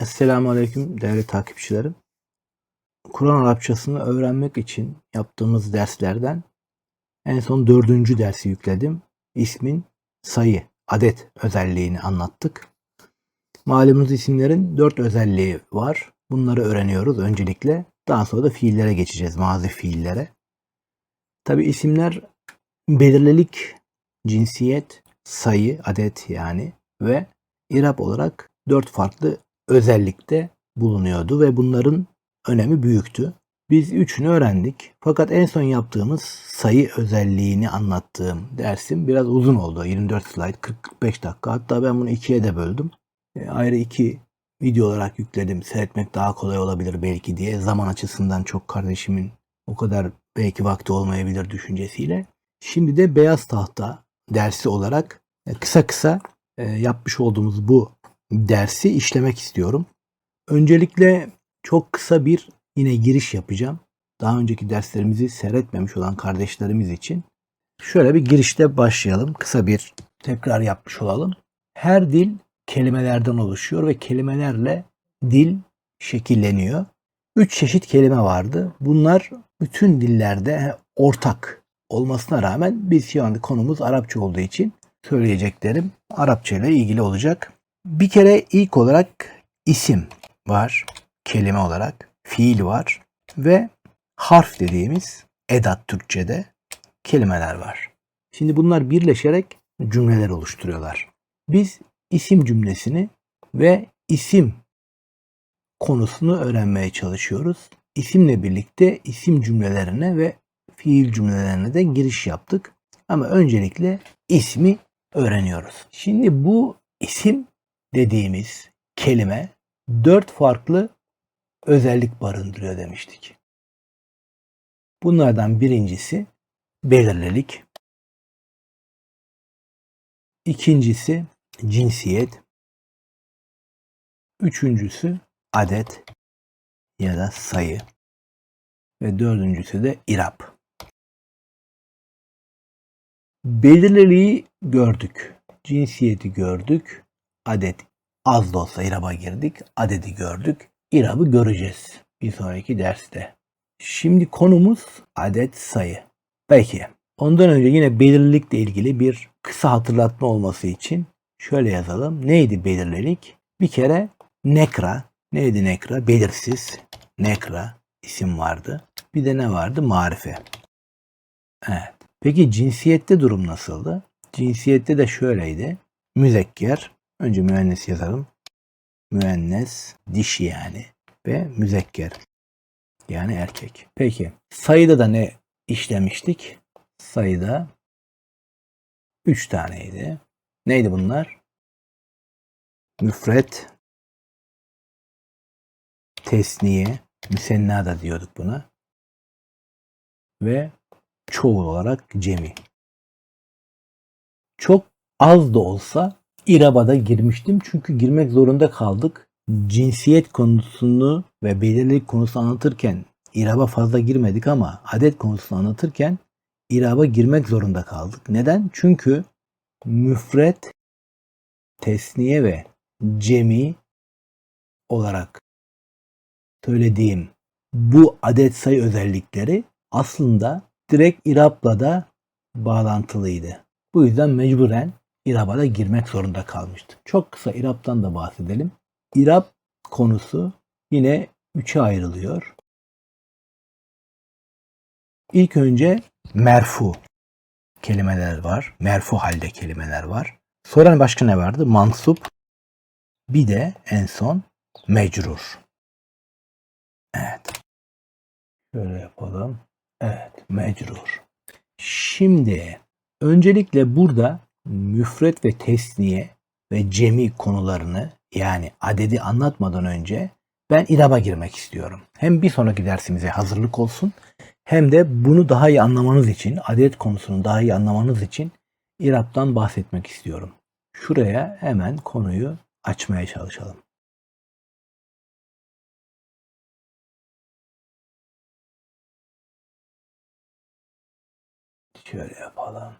Esselamu Aleyküm değerli takipçilerim. Kur'an Arapçasını öğrenmek için yaptığımız derslerden en son dördüncü dersi yükledim. İsmin sayı, adet özelliğini anlattık. Malumunuz isimlerin dört özelliği var. Bunları öğreniyoruz öncelikle. Daha sonra da fiillere geçeceğiz, mazi fiillere. Tabi isimler belirlilik, cinsiyet, sayı, adet yani ve irap olarak dört farklı özellikte bulunuyordu ve bunların önemi büyüktü. Biz üçünü öğrendik. Fakat en son yaptığımız sayı özelliğini anlattığım dersim biraz uzun oldu. 24 slide, 45 dakika. Hatta ben bunu ikiye de böldüm. E, ayrı iki video olarak yükledim. Seyretmek daha kolay olabilir belki diye. Zaman açısından çok kardeşimin o kadar belki vakti olmayabilir düşüncesiyle. Şimdi de beyaz tahta dersi olarak e, kısa kısa e, yapmış olduğumuz bu dersi işlemek istiyorum. Öncelikle çok kısa bir yine giriş yapacağım. Daha önceki derslerimizi seyretmemiş olan kardeşlerimiz için şöyle bir girişte başlayalım. Kısa bir tekrar yapmış olalım. Her dil kelimelerden oluşuyor ve kelimelerle dil şekilleniyor. Üç çeşit kelime vardı. Bunlar bütün dillerde ortak olmasına rağmen biz şu anda konumuz Arapça olduğu için söyleyeceklerim Arapça ile ilgili olacak. Bir kere ilk olarak isim var, kelime olarak, fiil var ve harf dediğimiz edat Türkçe'de kelimeler var. Şimdi bunlar birleşerek cümleler oluşturuyorlar. Biz isim cümlesini ve isim konusunu öğrenmeye çalışıyoruz. İsimle birlikte isim cümlelerine ve fiil cümlelerine de giriş yaptık. Ama öncelikle ismi öğreniyoruz. Şimdi bu isim dediğimiz kelime dört farklı özellik barındırıyor demiştik. Bunlardan birincisi belirlilik. İkincisi cinsiyet. Üçüncüsü adet ya da sayı. Ve dördüncüsü de irap. Belirliliği gördük. Cinsiyeti gördük. Adet az da olsa iraba girdik. Adedi gördük. İrabı göreceğiz bir sonraki derste. Şimdi konumuz adet sayı. Peki. Ondan önce yine belirlilikle ilgili bir kısa hatırlatma olması için şöyle yazalım. Neydi belirlilik? Bir kere nekra. Neydi nekra? Belirsiz. Nekra isim vardı. Bir de ne vardı? Marife. Evet. Peki cinsiyette durum nasıldı? Cinsiyette de şöyleydi. Müzekker. Önce müennes yazalım. Müennes dişi yani. Ve müzekker. Yani erkek. Peki. Sayıda da ne işlemiştik? Sayıda 3 taneydi. Neydi bunlar? Müfret, tesniye, müsenna da diyorduk buna. Ve çoğul olarak cemi. Çok az da olsa İraba'da girmiştim çünkü girmek zorunda kaldık. Cinsiyet konusunu ve belirlilik konusunu anlatırken İrab'a fazla girmedik ama adet konusunu anlatırken İrab'a girmek zorunda kaldık. Neden? Çünkü müfret, tesniye ve cemi olarak söylediğim bu adet sayı özellikleri aslında direkt İrab'la da bağlantılıydı. Bu yüzden mecburen İrab'a da girmek zorunda kalmıştı. Çok kısa İrab'dan da bahsedelim. İrab konusu yine üçe ayrılıyor. İlk önce merfu kelimeler var. Merfu halde kelimeler var. Sonra başka ne vardı? Mansup. Bir de en son mecrur. Evet. Şöyle yapalım. Evet, mecrur. Şimdi öncelikle burada müfret ve tesniye ve cemi konularını yani adedi anlatmadan önce ben iraba girmek istiyorum. Hem bir sonraki dersimize hazırlık olsun hem de bunu daha iyi anlamanız için, adet konusunu daha iyi anlamanız için iraptan bahsetmek istiyorum. Şuraya hemen konuyu açmaya çalışalım. Şöyle yapalım.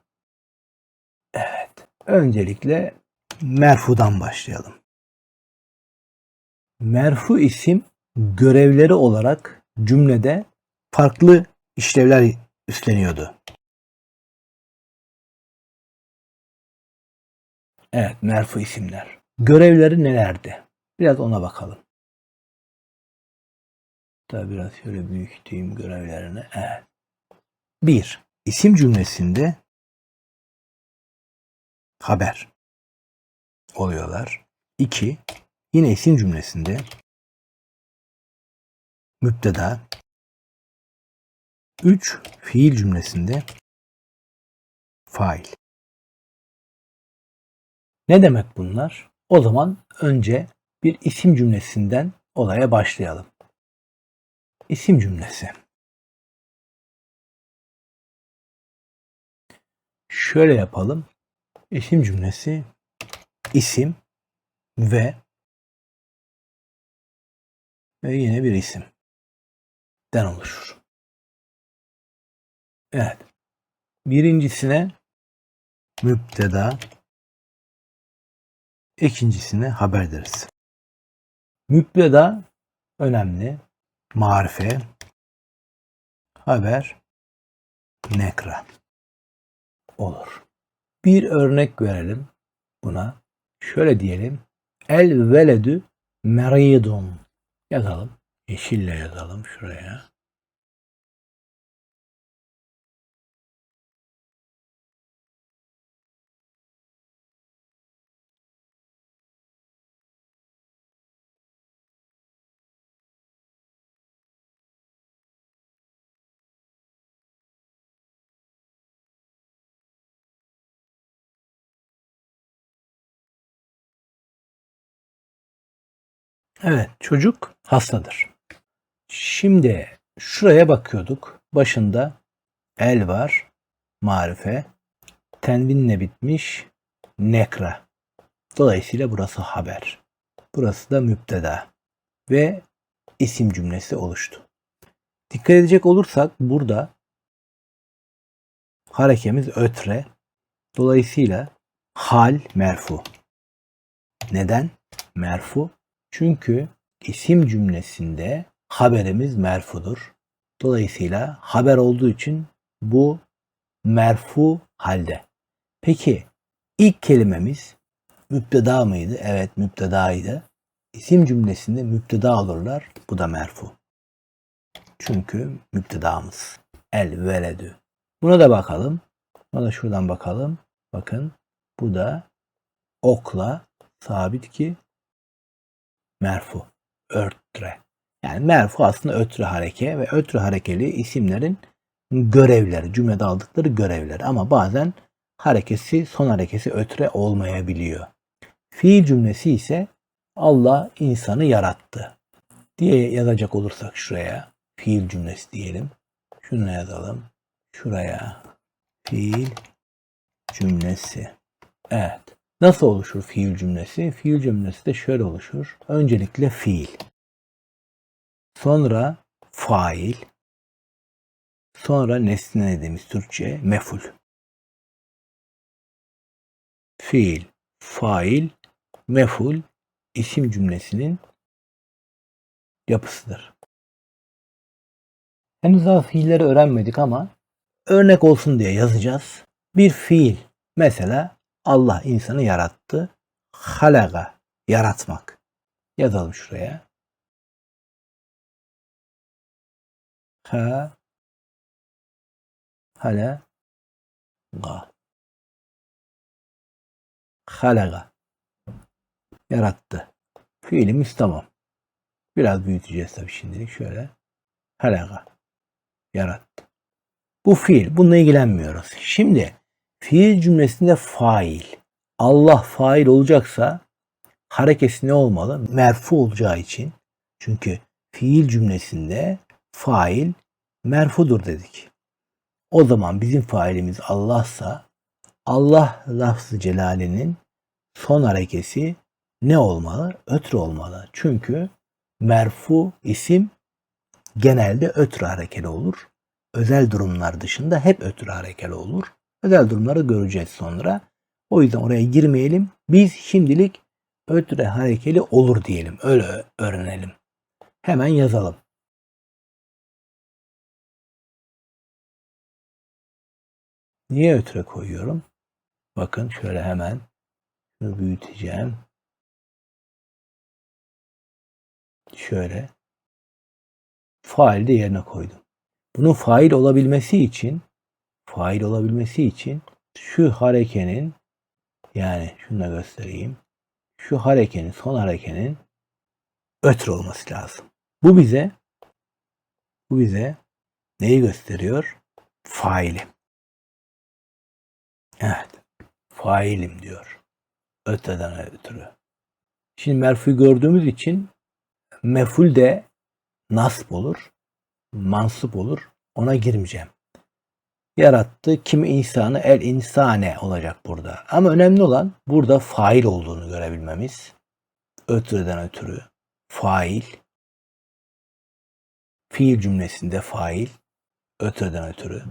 Evet. Öncelikle merfudan başlayalım. merfu isim görevleri olarak cümlede farklı işlevler üstleniyordu. Evet, merfu isimler. Görevleri nelerdi? Biraz ona bakalım. Daha biraz şöyle büyüteyim görevlerini. Evet. Bir, isim cümlesinde haber oluyorlar. İki, yine isim cümlesinde müpteda. Üç, fiil cümlesinde fail. Ne demek bunlar? O zaman önce bir isim cümlesinden olaya başlayalım. İsim cümlesi. Şöyle yapalım. İsim cümlesi isim ve ve yine bir isim den oluşur. Evet. Birincisine müpteda, ikincisine haber deriz. Müpteda önemli. Marife, haber, nekra olur. Bir örnek verelim buna. Şöyle diyelim. El veledü meridun. Yazalım. Yeşille yazalım şuraya. Evet, çocuk hastadır. Şimdi şuraya bakıyorduk. Başında el var, marife, tenvinle bitmiş, nekra. Dolayısıyla burası haber. Burası da müpteda ve isim cümlesi oluştu. Dikkat edecek olursak burada harekemiz ötre. Dolayısıyla hal merfu. Neden? Merfu çünkü isim cümlesinde haberimiz merfudur. Dolayısıyla haber olduğu için bu merfu halde. Peki ilk kelimemiz müpteda mıydı? Evet müptedaydı. İsim cümlesinde müpteda olurlar. Bu da merfu. Çünkü müptedamız. El veledü. Buna da bakalım. Buna da şuradan bakalım. Bakın bu da okla sabit ki merfu. Örtre. Yani merfu aslında ötrü hareke ve ötrü harekeli isimlerin görevleri, cümlede aldıkları görevleri ama bazen harekesi, son harekesi ötre olmayabiliyor. Fiil cümlesi ise Allah insanı yarattı diye yazacak olursak şuraya fiil cümlesi diyelim. Şunu yazalım. Şuraya fiil cümlesi. Evet. Nasıl oluşur fiil cümlesi? Fiil cümlesi de şöyle oluşur. Öncelikle fiil. Sonra fail. Sonra nesne dediğimiz Türkçe meful. Fiil, fail, meful isim cümlesinin yapısıdır. Henüz daha fiilleri öğrenmedik ama örnek olsun diye yazacağız. Bir fiil mesela Allah insanı yarattı. Halaga yaratmak. Yazalım şuraya. Ha hala ga halaga yarattı. Fiilimiz tamam. Biraz büyüteceğiz tabii şimdilik şöyle. Halaga yarattı. Bu fiil. Bununla ilgilenmiyoruz. Şimdi Fiil cümlesinde fail. Allah fail olacaksa harekesi ne olmalı? Merfu olacağı için. Çünkü fiil cümlesinde fail merfudur dedik. O zaman bizim failimiz Allah'sa Allah lafzı celalinin son harekesi ne olmalı? Ötrü olmalı. Çünkü merfu isim genelde ötrü harekeli olur. Özel durumlar dışında hep ötrü harekeli olur. Özel durumları göreceğiz sonra. O yüzden oraya girmeyelim. Biz şimdilik ötre harekeli olur diyelim. Öyle öğrenelim. Hemen yazalım. Niye ötre koyuyorum? Bakın şöyle hemen şunu büyüteceğim. Şöyle. Fail de yerine koydum. Bunun fail olabilmesi için fail olabilmesi için şu harekenin yani şunu da göstereyim. Şu harekenin son harekenin ötre olması lazım. Bu bize bu bize neyi gösteriyor? Faili. Evet. Failim diyor. Öteden ötürü. Şimdi merfuyu gördüğümüz için meful de nasb olur. Mansup olur. Ona girmeyeceğim. Yarattı kim insanı el insane olacak burada. Ama önemli olan burada fail olduğunu görebilmemiz. Ötürüden ötürü. Fail. Fiil cümlesinde fail. Ötürüden ötürü.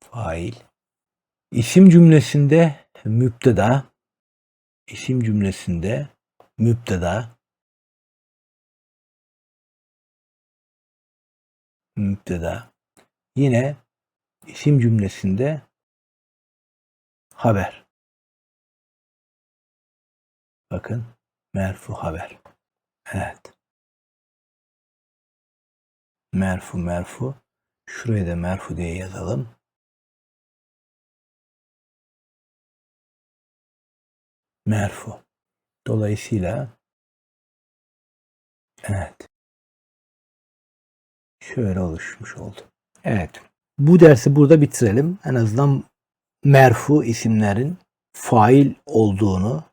Fail. İsim cümlesinde müpteda. İsim cümlesinde müpteda. Müpteda. Yine isim cümlesinde haber. Bakın merfu haber. Evet. Merfu merfu. Şuraya da merfu diye yazalım. Merfu. Dolayısıyla evet. Şöyle oluşmuş oldu. Evet. Bu dersi burada bitirelim. En azından merfu isimlerin fail olduğunu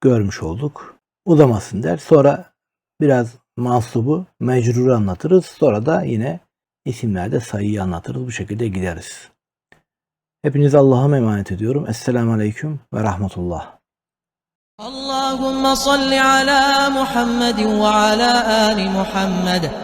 görmüş olduk. Uzamasın der. Sonra biraz mansubu, mecruru anlatırız. Sonra da yine isimlerde sayıyı anlatırız. Bu şekilde gideriz. Hepinizi Allah'a emanet ediyorum. Esselamu Aleyküm ve Rahmetullah. اللهم صل على محمد وعلى آل محمد